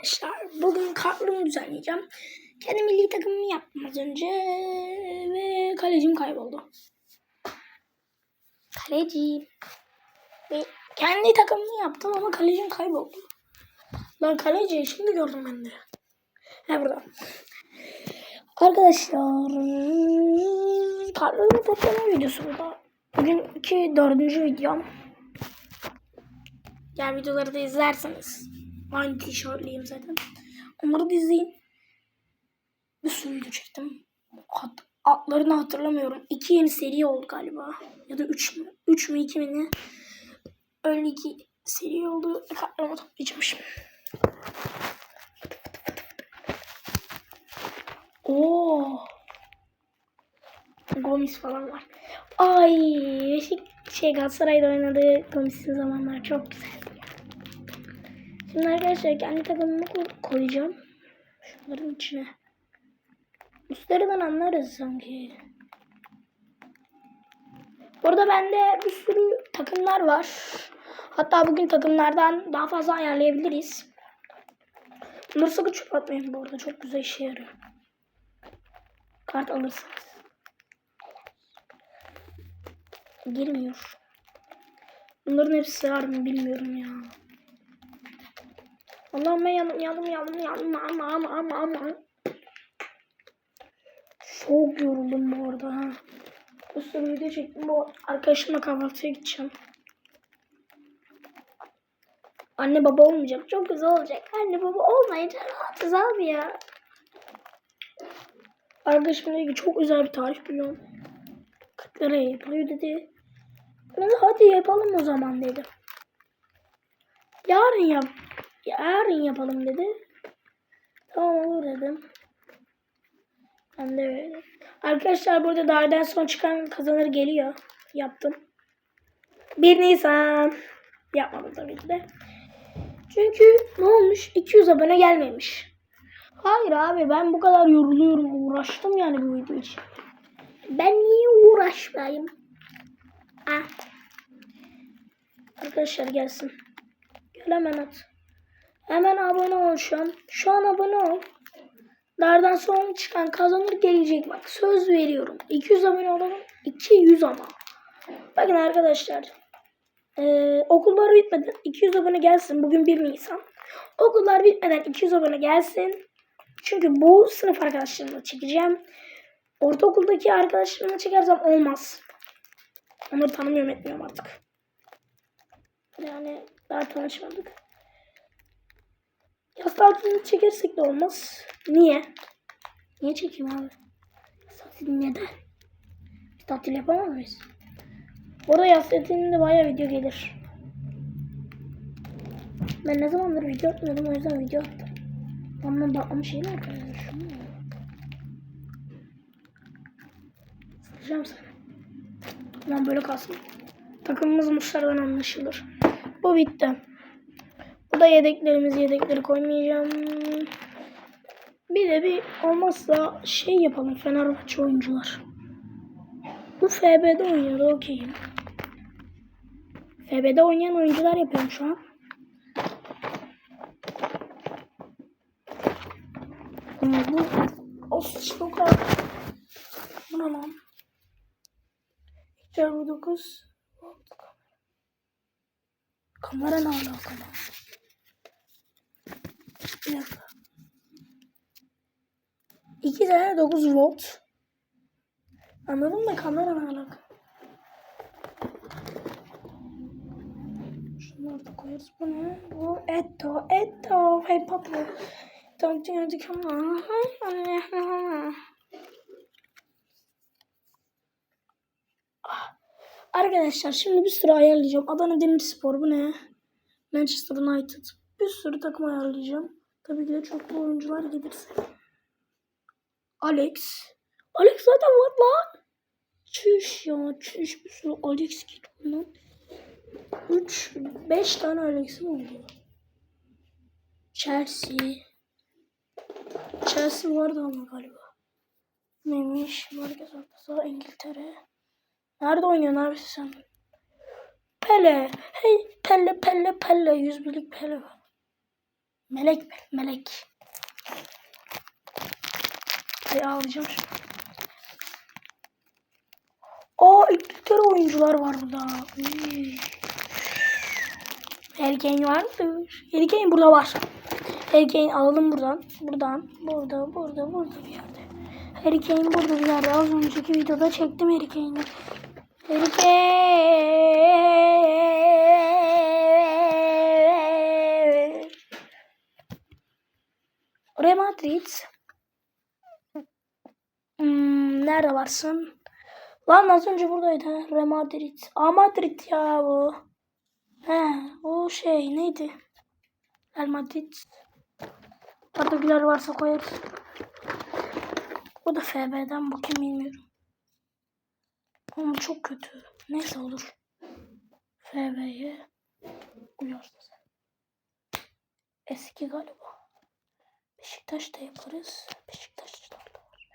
arkadaşlar. Bugün kartlarımı düzenleyeceğim. Kendi milli takımımı yaptım az önce. Ve kalecim kayboldu. Kaleci. Ve kendi takımımı yaptım ama kalecim kayboldu. Lan kaleci şimdi gördüm ben de. He burada. Arkadaşlar. Kartlarımı toplama videosu burada. Bugünkü dördüncü videom. Diğer videoları da izlerseniz. Aynı tişörtlüyüm zaten. Onları da izleyin. Bir sürü video çektim. Hat adlarını hatırlamıyorum. İki yeni seri oldu galiba. Ya da üç mü? Üç mü iki mi ne? Öyle iki seri oldu. Kartlarımı toplayacağım şimdi. Oo. Gomis falan var. Ay, şey Galatasaray'da oynadığı Gomis'in zamanlar çok güzeldi. Şimdi arkadaşlar kendi takımımı ko- koyacağım. Şunların içine. Üstlerinden anlarız sanki. Burada bende bir sürü takımlar var. Hatta bugün takımlardan daha fazla ayarlayabiliriz. Bunları sakın çöp atmayın bu arada. Çok güzel işe yarıyor. Kart alırsınız. Girmiyor. Bunların hepsi var mı bilmiyorum ya. Allah'ım ben yandım yandım yandım yandım ama ama ama ama. Çok yoruldum bu arada ha. Bir sürü video çektim bu arkadaşımla kahvaltıya gideceğim. Anne baba olmayacak. Çok güzel olacak. Anne baba olmayınca rahatız abi ya. Arkadaşım dedi çok güzel bir tarif biliyorum. 40 liraya yapılıyor dedi. Ben de hadi yapalım o zaman dedim. Yarın yap. Yarın yapalım dedi. Tamam olur dedim. Ben de öyle. Arkadaşlar burada dardan son çıkan kazanır geliyor. Yaptım. 1 Nisan. Yapmadım tabii ki de. Çünkü ne olmuş? 200 abone gelmemiş. Hayır abi ben bu kadar yoruluyorum. Uğraştım yani bu video için. Ben niye uğraşmayayım? Ah. Arkadaşlar gelsin. Gel hemen at. Hemen abone ol şu an. Şu an abone ol. Dardan son çıkan kazanır gelecek bak. Söz veriyorum. 200 abone olalım. 200 ama. Bakın arkadaşlar. Ee, okullar bitmeden 200 abone gelsin. Bugün 1 Nisan. Okullar bitmeden 200 abone gelsin. Çünkü bu sınıf arkadaşlarımla çekeceğim. Ortaokuldaki arkadaşlarımla çekersem olmaz. Onları tanımıyorum etmiyorum artık. Yani daha tanışmadık. Yaz tatilini çekersek de olmaz. Niye? Niye çekeyim abi? Yaz tatili neden? Biz tatil yapamaz mıyız? Orada yaz tatilinde bayağı video gelir. Ben ne zamandır video atmıyordum o yüzden video attım. Ama bakmam şey ne arkadaşlar şunu mu? Sıkacağım sana. Tamam böyle kalsın. Takımımız Muşlar'dan anlaşılır. Bu bitti. Da yedeklerimiz. Yedekleri koymayacağım. Bir de bir olmazsa şey yapalım Fenerbahçe oyuncular. Bu FB'de oynuyordu okeyim. FB'de oynayan oyuncular yapıyorum şu an. Hmm, Bu of çok ağır. Bu ne lan? Çarpı 9 Kamera ne alaka Bir dakika. 2 tane 9 volt. Anladın mı? Kamera ne alaka? Şunları koyarız. Bu ne? Bu Etto. Etto. Hey papa. Don't you come on? Arkadaşlar şimdi bir sürü ayarlayacağım. Adana Demirspor bu ne? Manchester United. Bir sürü takım ayarlayacağım. Tabii ki de çok bu oyuncular gelirse. Alex. Alex zaten var lan. Çüş ya çüş bir sürü Alex geliyor lan. 3, 5 tane Alex'im oldu. Chelsea. Chelsea vardı ama galiba. Neymiş? Merkez ortası İngiltere. Nerede oynuyorsun abi sen? Pele. Hey Pele Pele Pele. 100 birlik Pele var. Melek? Melek. Ay ağlayacağım şimdi. Aa İngiltere oyuncular var burada. Kane var mı? Harry Kane burada var. Kane alalım buradan. Buradan. Burada, burada, burada bir yerde. Kane burada bir yerde. Az önceki videoda çektim Harry Kane'i. Real Madrid. Hmm, nerede varsın? Lan az önce buradaydı. Real Madrid. Aa Madrid ya bu. He, o şey neydi? Real Madrid. Güler varsa koyarız. O da FB'den bakayım bilmiyorum. Ama çok kötü. Neyse olur. FB'ye uyarsız. Eski galiba. Beşiktaş'ta yaparız. Beşiktaşçılarla var.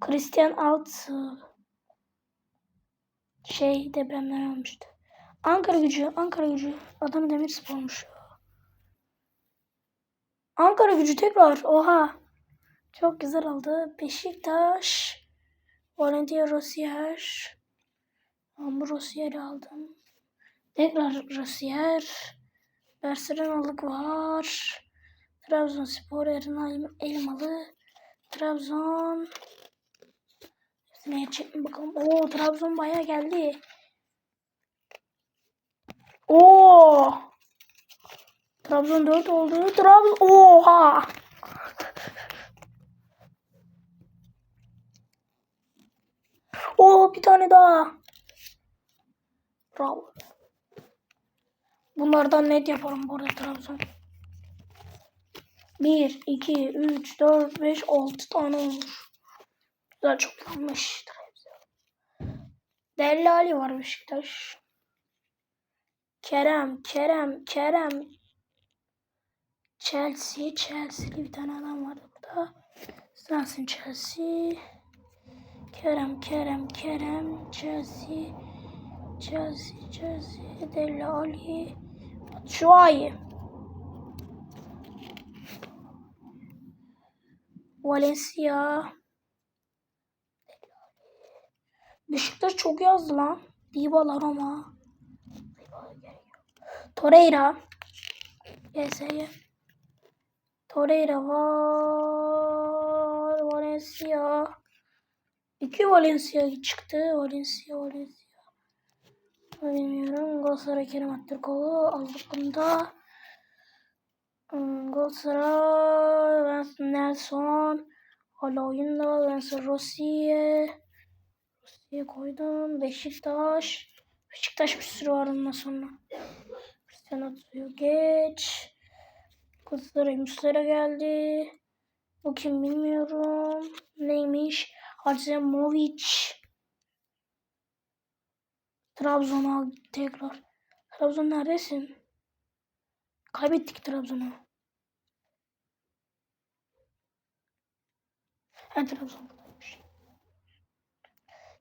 Christian Altı şey depremden almıştı. Ankara gücü, Ankara gücü. Adana Demirspor'muş. Ankara gücü tekrar. Oha. Çok güzel oldu. Beşiktaş. Valentia Rossier. Ama Rossier'i aldım. Tekrar Rossier. Barcelona'lık var. Trabzonspor Eren Elmalı. Trabzon. Yetecek mi bakalım. Oo Trabzon bayağı geldi. Oo. Trabzon 4 oldu. Trabzon oha. Oo bir tane daha. Bravo. Bunlardan net yaparım bu arada Trabzon. 1, 2, 3, 4, 5, 6 tane olmuş. Güzel çok yanlıştır hepsi. Dellali var Beşiktaş. Kerem, Kerem, Kerem. Chelsea, Chelsea'li bir tane adam var burada. Sensin Chelsea. Kerem, Kerem, Kerem, Chelsea. Chelsea, Chelsea, Deli Ali. Batshuayi. Valencia. Beşiktaş çok yazdı lan. Dybala Roma. Torreira. GS'ye. Torreira var. Valencia. İki Valencia çıktı. Valencia, Valencia. Bilmiyorum. Galatasaray Kerem Aktürkoğlu bunda. Hmm, Galatasaray Nelson. Hala oyunda. Vincent Rossi'ye. Rossi'ye koydum. Beşiktaş. Beşiktaş bir sürü var ondan sonra. Cristiano atıyor. Geç. Galatasaray Muslera geldi. Bu kim bilmiyorum. Neymiş? Arzemovic. Trabzon'a tekrar. Trabzon neredesin? Kaybettik Trabzon'u. Ha Trabzon buradaymış.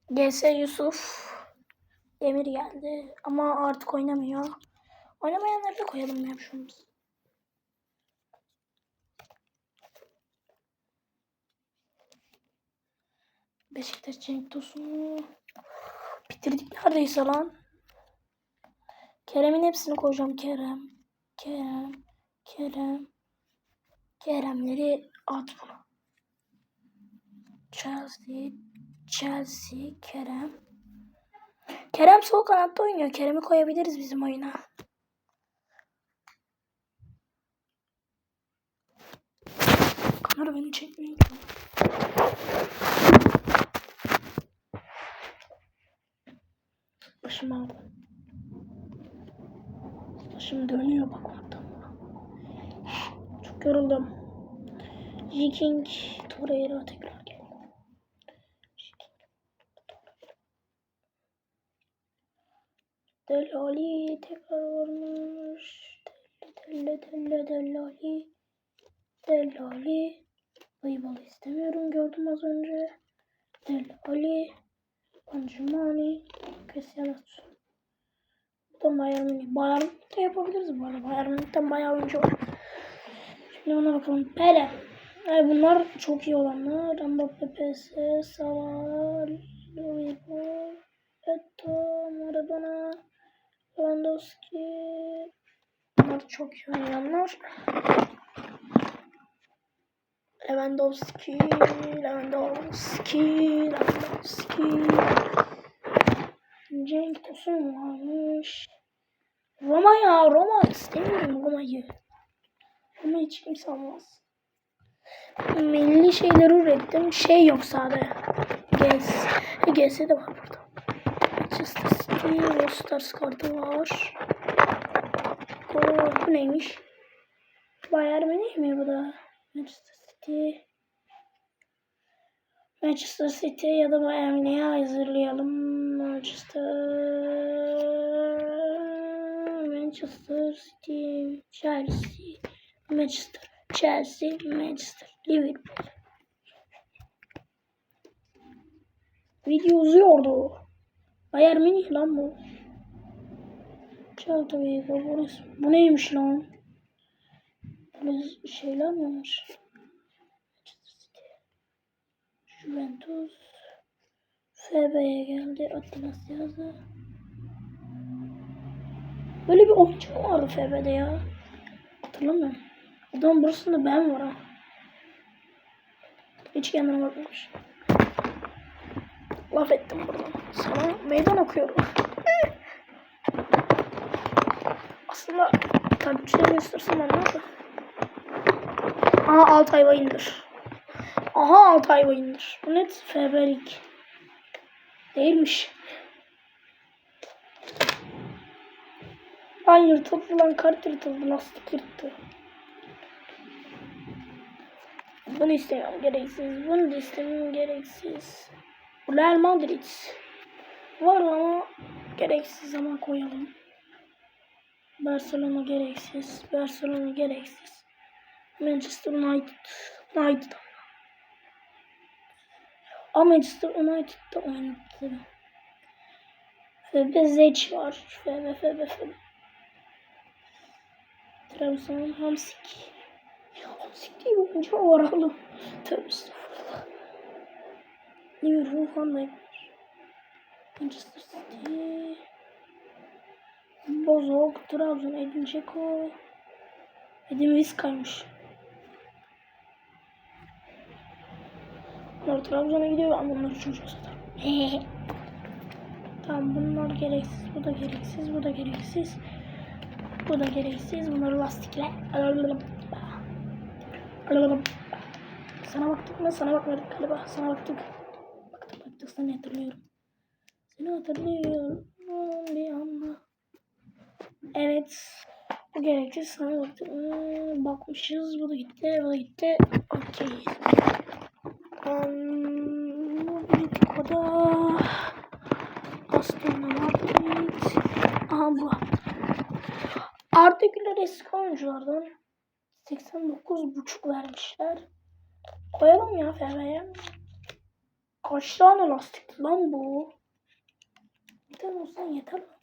GS Yusuf. Demir geldi. Ama artık oynamıyor. Oynamayanları da koyalım ya şunu. Beşiktaş Cenk Tosun'u bitirdik neredeyse lan. Kerem'in hepsini koyacağım. Kerem, Kerem, Kerem. Kerem'leri at buna. Chelsea, Chelsea, Kerem. Kerem sol kanatta oynuyor. Kerem'i koyabiliriz bizim oyuna. Kamera beni çekmiyor. Başım. Başım dönüyor bak orada. Çok yoruldum. Viking Torreira tekrar gel. Delali tekrar varmış. Delle delle Delali. Delali. Ayıbalı istemiyorum gördüm az önce. Delali. Pancumani. Cristiano Buradan Bayern Münih. Bayern Münih de yapabiliriz bu arada. Bayern Münih'ten bayağı oyuncu var. Şimdi ona bakalım. Pele. Yani bunlar çok iyi olanlar. Mbappe, PS, Salah, Liverpool, Eto, Maradona, Lewandowski. Bunlar çok iyi oynayanlar. Lewandowski, Lewandowski, Lewandowski. Cenk Tosun varmış. Roma ya Roma istemiyorum Roma'yı. Roma hiç kimse almaz. Milli şeyleri ürettim. Şey yok sadece. Gez. Gez de var burada. Manchester City, Rosters kartı var. Oo, bu neymiş? Bayern Münih mi bu da? Manchester City. Manchester City ya da Bayern Münih'e hazırlayalım. Manchester Manchester City, Chelsea, Manchester, Chelsea, Manchester, Liverpool. Video uzuyordu. Bayern Münih lan bu. Celta Vigo, burası. Bu neymiş lan? Böyle şeyler mi var? Juventus. FB'ye geldi. Atlas yazdı. Böyle bir oyuncu mu vardı FB'de ya? Hatırlamıyorum. Adam burasında ben var ha. Hiç kendine bakmamış. Laf ettim buradan. Sana meydan okuyorum. Aslında takipçilerimi istersen ben yapayım? Aha Altay Bayındır. Aha Altay Bayındır. Bu net FB'lik. Değilmiş. Lan yırtıldı lan kart yırtıldı lastik yırttı. Bunu istemiyorum gereksiz. Bunu da istemiyorum gereksiz. Real Madrid. Var ama gereksiz ama koyalım. Barcelona gereksiz. Barcelona gereksiz. Manchester United. United. Ama Manchester United'da oynadı. Febe Zeç var. Febe Febe Febe. Trabzon Hamsik. Hamsik değil oyuncu oğlum. Tövbe estağfurullah. Falan da. Manchester City. Bozok, Trabzon, Edin Dzeko. Edin Vizca'ymış. Bunlar Trabzon'a gidiyor ama bunlar çok satarım. tamam bunlar gereksiz, bu da gereksiz, bu da gereksiz. Bu da gereksiz. Bunları lastikle. Sana baktık mı? Sana bakmadık galiba. Sana baktık. Baktık baktık seni hatırlıyorum. Seni hatırlıyorum bir anda. Evet. Bu gereksiz sana baktık. Hmm, bakmışız. Bu da gitti. Bu da gitti. Okey. Atletico'da Aston Madrid. Aha. Arda Güler eski oyunculardan 89,5 vermişler. Koyalım ya Ferra'ya. Kaç tane lastik lan bu? Bir tane olsan yeter lan.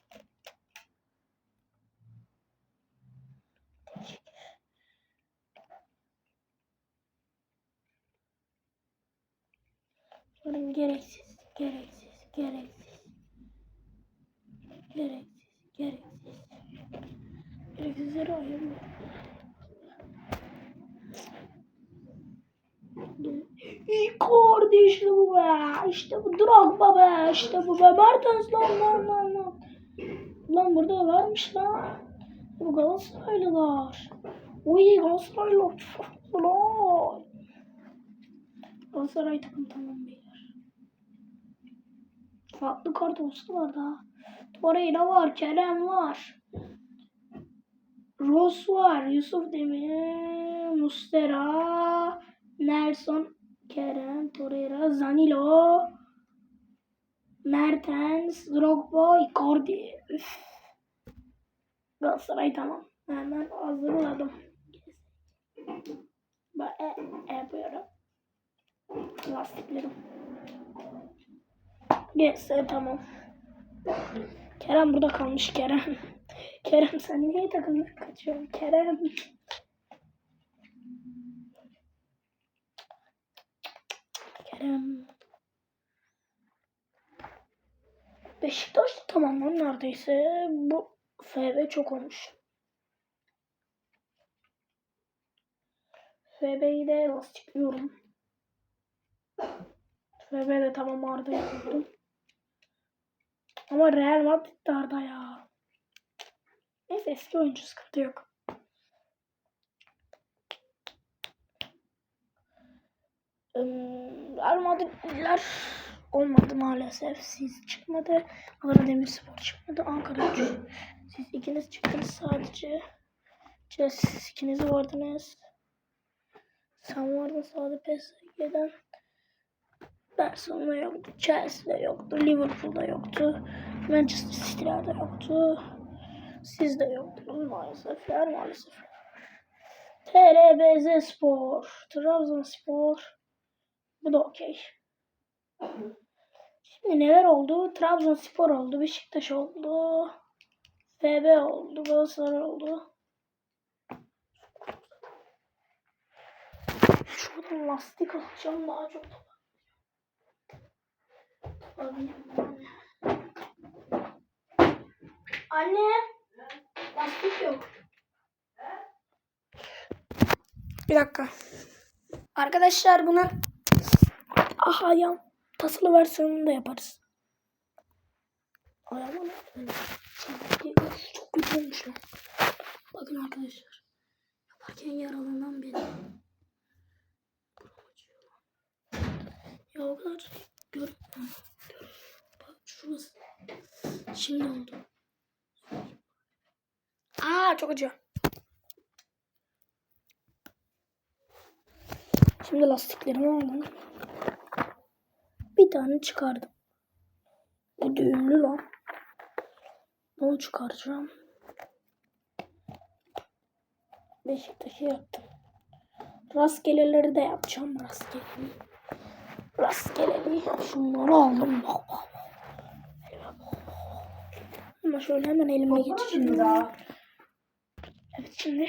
Bunun gereksiz, gereksiz, gereksiz. Gereksiz, gereksiz. Gereksizleri ayırma. Icardi işte bu be. İşte bu Drogba be. İşte bu be. Mertens lan lan lan lan. Lan burada da varmış lan. Bu Galatasaraylılar. Oy Galatasaraylılar. Ulan. Galatasaray takım tamam beyler. Farklı kart olsa var daha. Torreira var, Kerem var. Ross var, Yusuf Demir, Mustera, Nelson, Kerem, Torreira, Zanilo, Mertens, Drogba, Icardi. Üf. Galatasaray tamam. Hemen hazırladım. Ben e, e yapıyorum. Lastiklerim. Geçse tamam. Kerem burada kalmış Kerem. Kerem sen niye takımdan kaçıyorsun Kerem? Kerem. Beşiktaş da tamamlan neredeyse. Bu FB çok olmuş. FB'yi de lastikliyorum. FB de tamam Arda yapıyordum. Ama Real Madrid de Arda ya. Neyse eski oyuncu sıkıntı yok. Real Madridliler olmadı maalesef. Siz çıkmadı. Adana Demirspor çıkmadı. Ankara. Siz ikiniz çıktınız sadece. Siz ikiniz vardınız. Sen vardın sadece PSG'den. Barcelona yoktu. Chelsea'de yoktu. Liverpool'da yoktu. Manchester City'lerde yoktu. Sizde yoktunuz maalesef. Maalesef. TRBZ Spor. Trabzonspor. Bu da okey. Şimdi neler oldu? Trabzonspor oldu. Beşiktaş oldu. FB oldu. Galatasaray oldu. Şuradan lastik alacağım daha çok. Anne. Lastik yok. Bir dakika. Arkadaşlar bunu ah ayağım tasılı versiyonunu da yaparız. Ayağıma Çok kötü olmuş lan. Bakın arkadaşlar. Yaparken yaralanan beni. Ya o kadar gör. Şurası. Şimdi oldu. Aa çok acı. Şimdi lastiklerimi aldım. Bir tane çıkardım. Bu düğümlü lan. Onu çıkaracağım. Beşiktaş'ı yaptım. Rastgeleleri de yapacağım. Rastgeleli. Rastgeleli. Şunları aldım. Bak bak. Ama şöyle hemen elime geçireyim. Evet şimdi.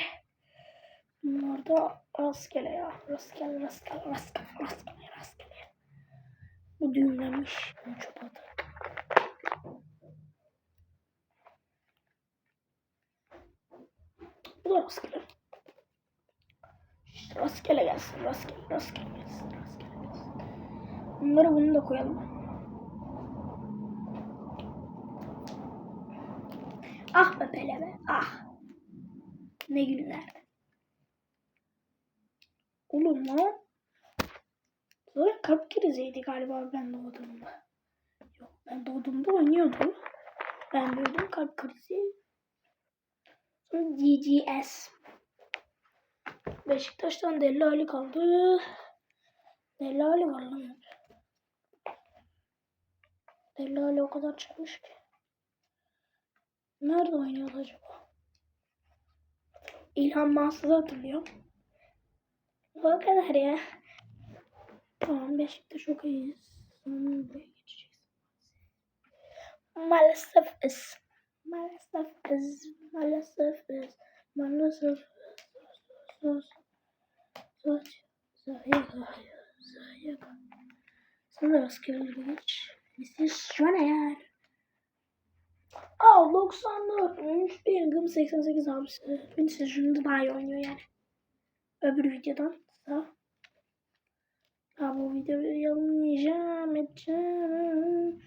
Bunlar da rastgele ya. Rastgele, rastgele, rastgele, rastgele, rastgele. Bu düğümlenmiş. Bunu çöpe atarım. Bu da rastgele. İşte rastgele gelsin, rastgele, rastgele gelsin, rastgele gelsin. Bunları bunu da koyalım. Ah be Pele be, ah. Ne günlerdi. Oğlum lan. Sonra kalp kriziydi galiba ben doğduğumda. Yok ben doğduğumda oynuyordu. Ben büyüdüm kalp krizi. Sonra DGS. Beşiktaş'tan Deli kaldı. Deli var lan. Deli Ali o kadar çıkmış ki. Nerede oynuyor acaba? İlhan Mansız'ı hatırlıyorum. O kadar ya. Tamam Beşiktaş çok iyiyiz. Sonra buraya geçeceğiz. Maalesef is. Maalesef is. Maalesef is. Maalesef is. Zahir. Zahir. Sana rastgele geç. Mrs. Joner. Aa 94. Bellingham 88 abisi. Vinicius Junior daha iyi oynuyor yani. Öbür videodan da. Ya bu videoyu yayınlayacağım edeceğim.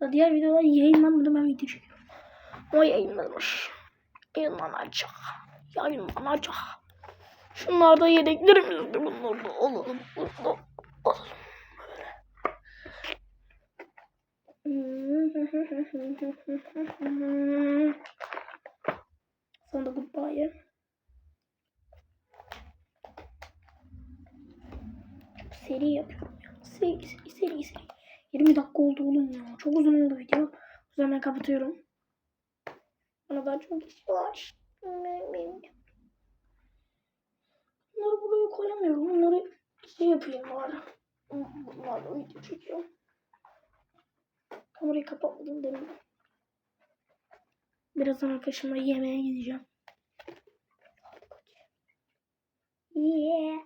Ya diğer videolar yayınlanmadı ben video çekiyorum. O yayınlanmış. Yayınlanacak. Yayınlanacak. Şunlar da yedeklerimiz de bunlar da alalım. Bunlar alalım. Sonra goodbye. Seri yapıyorum ya. Seri, seri, seri, seri. 20 dakika oldu oğlum ya. Çok uzun oldu video. O ben kapatıyorum. Bana daha çok iş var. Bunları buraya koyamıyorum. Bunları şey yapayım bari. Bunlarla video çekiyorum. Kamerayı kapatmadım demin. Birazdan arkadaşımla yemeğe gideceğim. Yeah.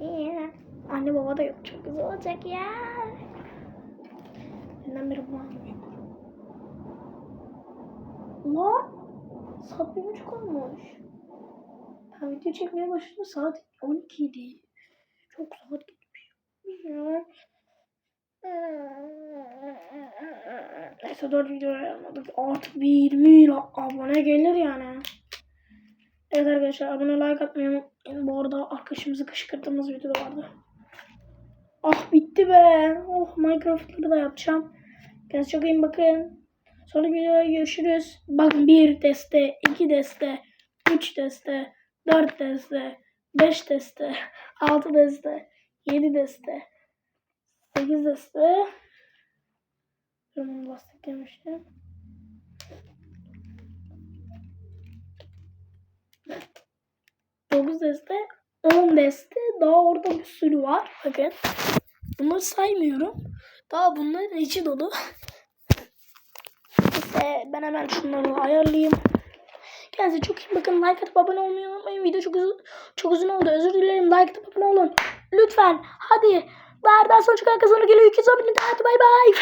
Yeah. Anne baba da yok. Çok güzel olacak ya. Dünden beri bu Lan. Saat bir buçuk olmuş. Ben video çekmeye başladım. Saat 12 idi. Çok saat gitmiş. Neyse 4 video yapmadık. Artık bir 20 abone gelir yani. Evet arkadaşlar abone like atmayı unutmayın. Bu arada arkadaşımızı kışkırttığımız video vardı. Ah bitti be. Oh Minecraft'ları da yapacağım. Kendinize çok iyi bakın. Sonraki videoda görüşürüz. Bakın bir deste, iki deste, üç deste, dört deste, beş deste, altı deste, yedi deste, sekiz deste. Bunu bastık demiştim. Dokuz deste, on deste. Daha orada bir sürü var. Bakın. Bunları saymıyorum. Daha bunların içi dolu. Neyse ben hemen şunları ayarlayayım. Kendinize çok iyi bakın. Like atıp abone olmayı unutmayın. Video çok uzun, çok uzun oldu. Özür dilerim. Like atıp abone olun. Lütfen. Hadi. Verden sonra çıkan kazanır geliyor. 200 abone. Hadi bay bay.